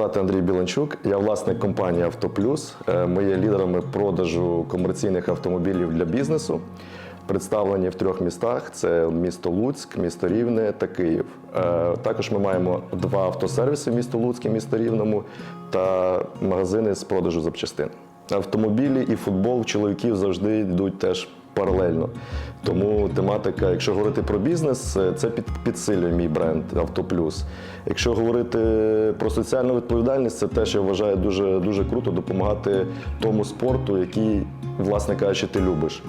звати Андрій Біланчук, я власник компанії Автоплюс. Е, Ми є лідерами продажу комерційних автомобілів для бізнесу. Представлені в трьох містах: це місто Луцьк, місто Рівне та Київ. Е, Також ми маємо два автосервіси місто Луцьк і місто Рівному та магазини з продажу запчастин. Автомобілі і футбол чоловіків завжди йдуть теж паралельно. Тому тематика, якщо говорити про бізнес, е, це під, підсилює мій бренд Автоплюс. Якщо говорити про соціальну відповідальність, це теж я вважаю дуже, дуже круто допомагати тому спорту, який, власне кажучи, ти любиш.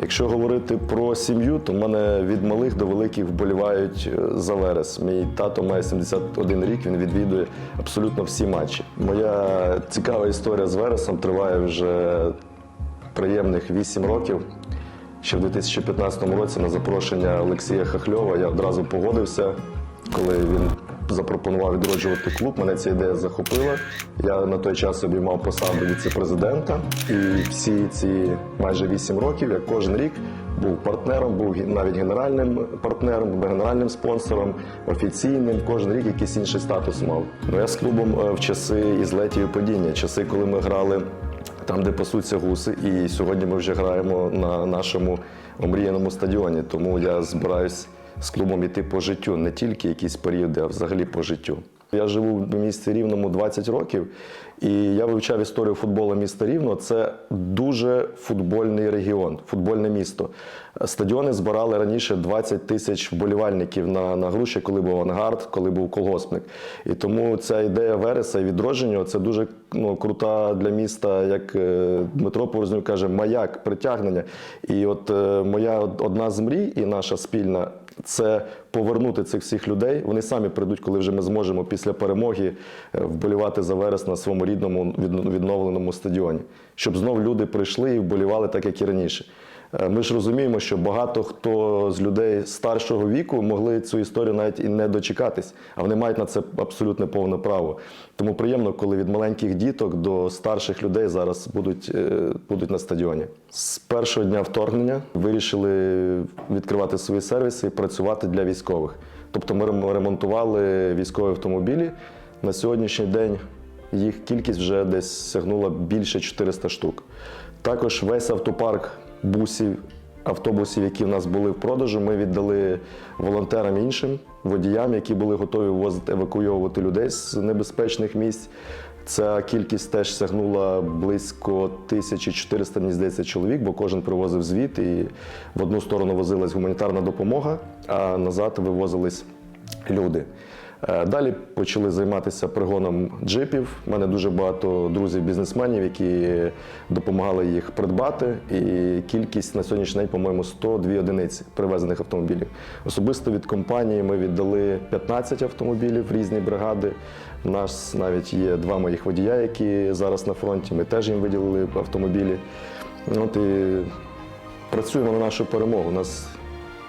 Якщо говорити про сім'ю, то в мене від малих до великих вболівають е, за Верес. Мій тато має 71 рік, він відвідує абсолютно всі матчі. Моя цікава історія з Вересом триває вже приємних 8 років. Ще в 2015 році на запрошення Олексія Хахльова я одразу погодився, коли він запропонував відроджувати клуб. Мене ця ідея захопила. Я на той час обіймав посаду віце-президента. І всі ці майже 8 років, я кожен рік був партнером, був навіть генеральним партнером, був генеральним спонсором, офіційним. Кожен рік якийсь інший статус мав. Ну я з клубом е, в часи і злетів і падіння, часи, коли ми грали там, де пасуться гуси. І сьогодні ми вже граємо на нашому омріяному стадіоні. Тому я збираюсь з клубом іти по життю, не тільки якісь періоди, а взагалі по життю. Я живу в місті Рівному 20 років, і я вивчав історію футболу міста Рівно. Це дуже футбольний регіон, футбольне місто. Стадіони збирали раніше 20 тисяч вболівальників на, на гру, ще коли був авангард, коли був колгоспник. І тому ця ідея Вереса і відродження це дуже ну, крута для міста, як е, Дмитро Порознюк каже, маяк, притягнення. І от е, моя одна з мрій, і наша спільна. Це повернути цих всіх людей. Вони самі прийдуть, коли вже ми зможемо після перемоги е, вболівати за верес на своєму рідному відновленому стадіоні, щоб знов люди прийшли і вболівали так, як і раніше. Е, Ми ж розуміємо, що багато хто з людей старшого віку могли цю історію навіть і не дочекатись, а вони мають на це абсолютне повне право. Тому приємно, коли від маленьких діток до старших людей зараз будуть, е, будуть на стадіоні. З першого дня вторгнення вирішили відкривати свої сервіси і працювати для військових. Тобто ми ремонтували військові автомобілі. На сьогоднішній день їх кількість вже десь сягнула більше 400 штук. Також весь автопарк бусів, автобусів, які в нас були в продажу, ми віддали волонтерам іншим, водіям, які були готові ввозити, евакуйовувати людей з небезпечних місць. Ця кількість теж сягнула близько 1400, мені здається, чоловік, бо кожен привозив звіт, і в одну сторону возилась гуманітарна допомога, а назад вивозились люди. Е, Далі почали займатися пригоном джипів. У мене дуже багато друзів-бізнесменів, які допомагали їх придбати. І кількість на сьогоднішній день, по-моєму, 102 одиниці привезених автомобілів. Особисто від компанії ми віддали 15 автомобілів різні бригади. У нас навіть є два моїх водія, які зараз на фронті. Ми теж їм виділили автомобілі. От і працюємо на нашу перемогу. У нас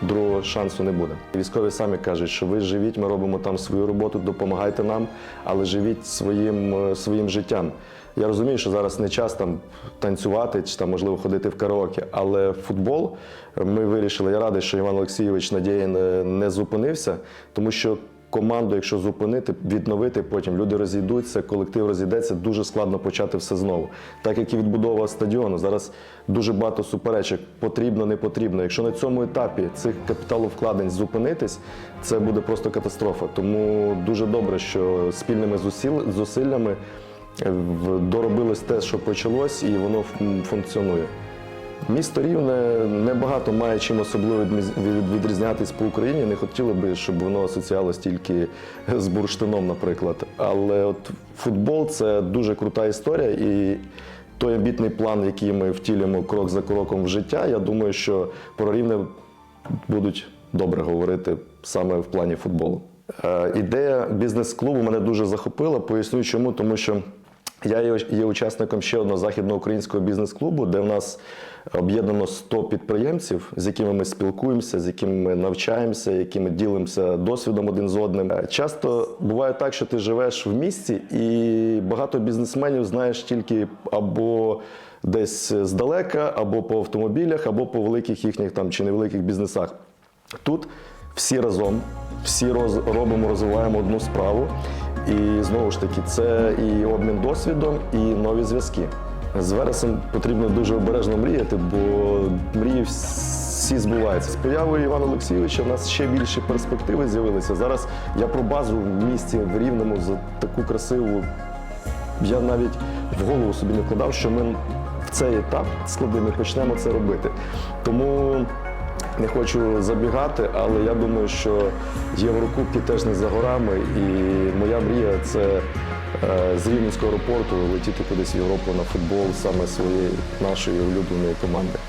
другого шансу не буде. Військові самі кажуть, що ви живіть, ми робимо там свою роботу, допомагайте нам, але живіть своїм, е, своїм життям. Я розумію, що зараз не час там танцювати чи там можливо ходити в караоке, але футбол е, ми вирішили. Я радий, що Іван Олексійович Надєєн е, не зупинився, тому що команду, якщо зупинити, відновити, потім люди розійдуться, колектив розійдеться, дуже складно почати все знову. Так як і відбудова стадіону, зараз дуже багато суперечок, потрібно, не потрібно. Якщо на цьому етапі цих капіталовкладень зупинитись, це буде просто катастрофа. Тому дуже добре, що спільними зусиллями е, доробилось те, що почалось, і воно функціонує. Місто Рівне небагато має чим особливо відрізнятись по Україні. Не хотіли би, щоб воно асоціювалось тільки з бурштином, наприклад. Але от футбол це дуже крута історія, і той амбітний план, який ми втілюємо крок за кроком в життя, я думаю, що про Рівне будуть добре говорити саме в плані футболу. Е, Ідея бізнес-клубу мене дуже захопила. Поясню чому, тому що я є учасником ще одного західноукраїнського бізнес-клубу, де в нас об'єднано 100 підприємців, з якими ми спілкуємося, з якими ми навчаємося, якими ділимося досвідом один з одним. Е, Часто буває так, що ти живеш в місті, і багато бізнесменів знаєш тільки або десь здалека, або по автомобілях, або по великих їхніх там чи невеликих бізнесах. Тут всі разом, всі роз- робимо, розвиваємо одну справу. І знову ж таки, це і обмін досвідом, і нові зв'язки. З Вересом потрібно дуже обережно мріяти, бо мрії всі збуваються. З появою Івана Олексійовича в нас ще більше перспективи з'явилися. Зараз я про базу в місті в Рівному за таку красиву. Я навіть в голову собі не вкладав, що ми в цей етап складний ми почнемо це робити. Тому не хочу забігати, але я думаю, що Єврокубки теж не за горами. І моя мрія це е, з Рівненського аеропорту летіти кудись в Європу на футбол саме своєї нашої улюбленої команди.